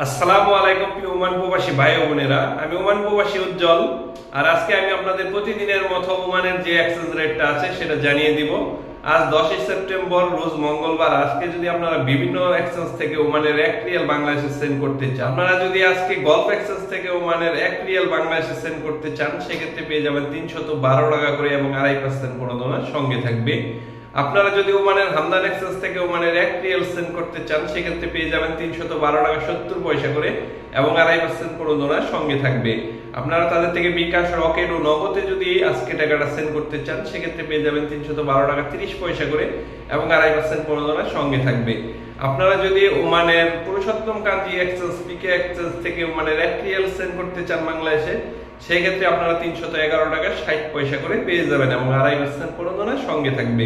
আসসালামু আলাইকুম প্রিয় ওমান প্রবাসী ভাই বোনেরা। আমি ওমান প্রবাসী উজ্জ্বল, আর আজকে আমি আপনাদের প্রতিদিনের মতো ওমানের যে এক্সচেঞ্জ রেটটা আছে সেটা জানিয়ে দিব। আজ দশই সেপ্টেম্বর, রোজ মঙ্গলবার। আজকে যদি আপনারা বিভিন্ন এক্সচেঞ্জ থেকে ওমানের এক রিয়াল বাংলাদেশে সেন্ড করতে চান, আপনারা যদি আজকে গল্ফ এক্সচেঞ্জ থেকে ওমানের এক রিয়াল বাংলাদেশে সেন্ড করতে চান, সেক্ষেত্রে পেয়ে যাবেন তিনশত বারো টাকা করে এবং আড়াই পার্সেন্ট প্রণোদনা সঙ্গে থাকবে। আপনারা যদি ওমানের হামদান এক্সচেঞ্জ থেকে ওমানের এক রিয়েল সেন্ড করতে চান সেক্ষেত্রে পেয়ে যাবেন তিনশত বারো টাকা সত্তর পয়সা করে এবং আড়াই পার্সেন্ট প্রণোদনা সঙ্গে থাকবে। আপনারা তাদের থেকে বিকাশ, রকেট ও নগদে যদি আজকে টাকাটা সেন্ড করতে চান, সেক্ষেত্রে পেয়ে যাবেন তিনশত বারো টাকা তিরিশ পয়সা করে এবং আড়াই পার্সেন্ট প্রণোদনা সঙ্গে থাকবে। আপনারা যদি ওমানের Purushottam Kanji exchange PK exchange থেকে ওমানের এক রিয়েল সেন্ড করতে চান বাংলাদেশে সেই ক্ষেত্রে আপনারা তিনশত এগারো টাকা ষাট পয়সা করে পেয়ে যাবেন এবং আড়াই পার্সেন্ট প্রণোদনা সঙ্গে থাকবে।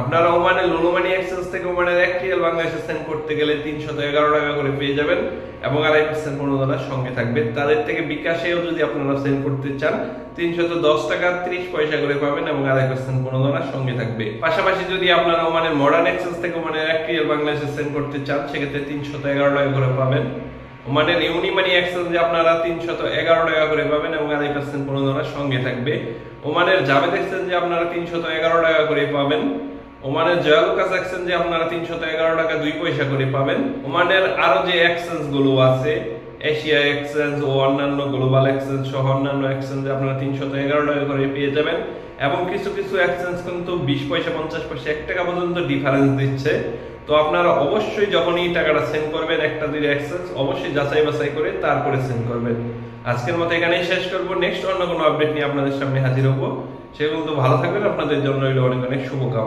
আপনারা ওমানের লোলোমানি এক্সচেঞ্জ থেকে ওমানের এক রিয়াল বাংলাদেশে সেন্ড করতে গেলে তিনশত এগারো টাকা করে পেয়ে যাবেন এবং আড়াই পার্সেন্ট প্রণোদনা সঙ্গে থাকবে। তাদের থেকে বিকাশেও যদি আপনারা সেন্ড করতে চান, তিনশত দশ টাকা ত্রিশ পয়সা করে পাবেন এবং আড়াই পার্সেন্ট প্রণোদনা সঙ্গে থাকবে। পাশাপাশি যদি আপনারা ওমানের মডার্ন এক্সচেঞ্জ থেকে ওমানের এক রিয়াল বাংলাদেশে সেন্ড করতে চান, সেক্ষেত্রে তিনশত এগারো টাকা করে পাবেন। ওমানের ইউনিমানি এক্সচেঞ্জে আপনারা তিনশত এগারো টাকা করে পাবেন এবং আড়াই পার্সেন্ট প্রণোদনা সঙ্গে থাকবে। ওমানের জাভেদ এক্সচেঞ্জে আপনারা তিনশত এগারো টাকা করে পাবেন। ওমানের জয়ালুকাস এক্সচেঞ্জে আপনারা তিনশত এগারো টাকা দুই পয়সা করে পাবেন। ওমানের আরও যে এক্সচেঞ্জগুলো আছে, এশিয়া এক্সচেঞ্জ ও অন্যান্য গ্লোবাল এক্সচেঞ্জ সহ অন্যান্য এক্সচেঞ্জে আপনারা তিনশত এগারো টাকা করে পেয়ে যাবেন। এবং কিছু কিছু এক্সচেঞ্জ কিন্তু বিশ পয়সা, পঞ্চাশ পয়সা, এক টাকা পর্যন্ত ডিফারেন্স দিচ্ছে। তো আপনারা অবশ্যই যখনই টাকাটা সেন্ড করবেন, একটা দুই অ্যাক্সেস অবশ্যই যাচাই বাছাই করে তারপরে সেন্ড করবেন। আজকের মতো এখানেই শেষ করব। নেক্সট অন্য কোনো আপডেট নিয়ে আপনাদের সামনে হাজির হব। সেগুলো তো ভালো থাকবেন। আপনাদের জন্য অনেক অনেক শুভকামনা।